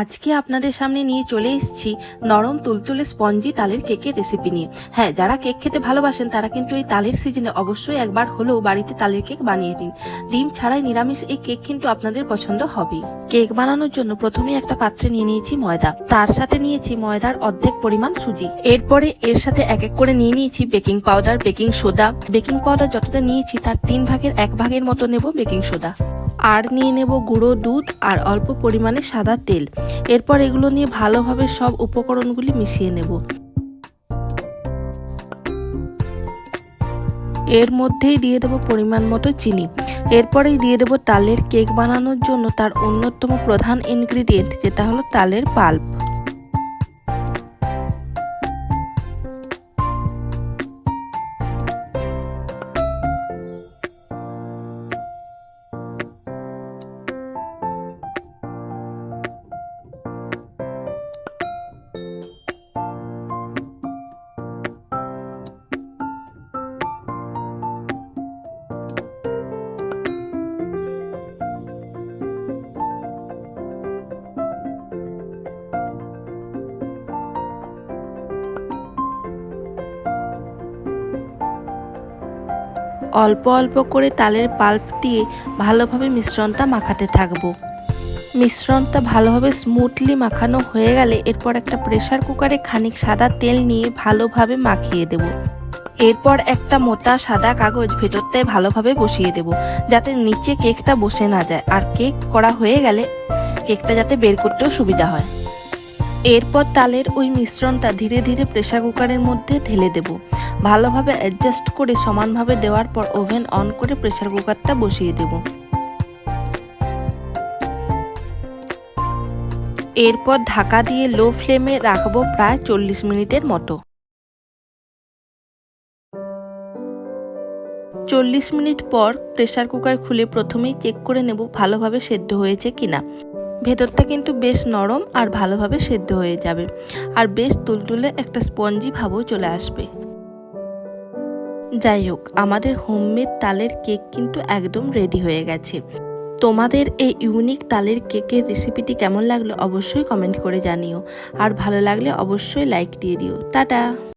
আজকে আপনাদের সামনে নিয়ে চলে এসেছি নরম তুলতুলে স্পঞ্জি তালের কেকের রেসিপি নিয়ে। হ্যাঁ যারা কেক খেতে ভালোবাসেন, তারা কিন্তু এই তালের সিজনে অবশ্যই একবার হলেও বাড়িতে তালের কেক বানিয়ে দিন। ডিম ছাড়াই নিরামিষ এই কেক কিন্তু আপনাদের পছন্দ হবে কেক বানানোর জন্য প্রথমে একটা পাত্রে নিয়ে নিয়েছি ময়দা। তার সাথে নিয়েছি ময়দার অর্ধেক পরিমাণ সুজি। এরপরে এর সাথে এক এক করে নিয়ে নিয়েছি baking powder, baking soda. Baking powder যতটা নিয়েছি, তার তিন ভাগের এক ভাগের মতো নেব বেকিং সোডা। আর নিয়ে নেব গুঁড়ো, দুধ আর অল্প পরিমাণে সাদা তেল। এরপর এগুলো নিয়ে ভালোভাবে সব উপকরণগুলি মিশিয়ে নেব। এর মধ্যেই দিয়ে দেব পরিমাণ মতো চিনি। এরপরেই দিয়ে দেব তালের কেক বানানোর জন্য তার অন্যতম প্রধান ইনগ্রিডিয়েন্ট যেটা হলো তালের পাল্প। অল্প অল্প করে তালের পাল্প দিয়ে ভালোভাবে মিশ্রণটা মাখাতে থাকব। মিশ্রণটা ভালোভাবে স্মুথলি মাখানো হয়ে গেলে এরপর একটা প্রেশার কুকারে খানিক সাদা তেল নিয়ে ভালোভাবে মাখিয়ে দেব। এরপর একটা মোটা সাদা কাগজ ভেতরটায় ভালোভাবে বসিয়ে দেব, যাতে নিচে কেকটা বসে না যায়। আর কেক করা হয়ে গেলে কেকটা যাতে বের করতেও সুবিধা হয়। এরপর তালের ওই মিশ্রণটা ধীরে ধীরে প্রেসার কুকারের মধ্যে ঢেলে দেব। ভালোভাবে অ্যাডজাস্ট করে সমানভাবে দেওয়ার পর ওভেন অন করে প্রেসার কুকারটা বসিয়ে দেব। এরপর ঢাকা দিয়ে লো ফ্লেমে রাখব প্রায় চল্লিশ মিনিটের মতো। চল্লিশ মিনিট পর প্রেসার কুকার খুলে প্রথমেই চেক করে নেব ভালোভাবে সেদ্ধ হয়েছে কিনা। ভেতরটা কিন্তু বেশ নরম আর ভালোভাবে সেদ্ধ হয়ে যাবে। আর বেশ তুলতুলে একটা স্পঞ্জি ভাবও চলে আসবে। যাই হোক, আমাদের হোমমেড তালের কেক কিন্তু একদম রেডি হয়ে গেছে। তোমাদের এই ইউনিক তালের কেকের রেসিপিটি কেমন লাগল অবশ্যই কমেন্ট করে জানিও। আর ভালো লাগলে অবশ্যই লাইক দিয়ে দিও। টাটা!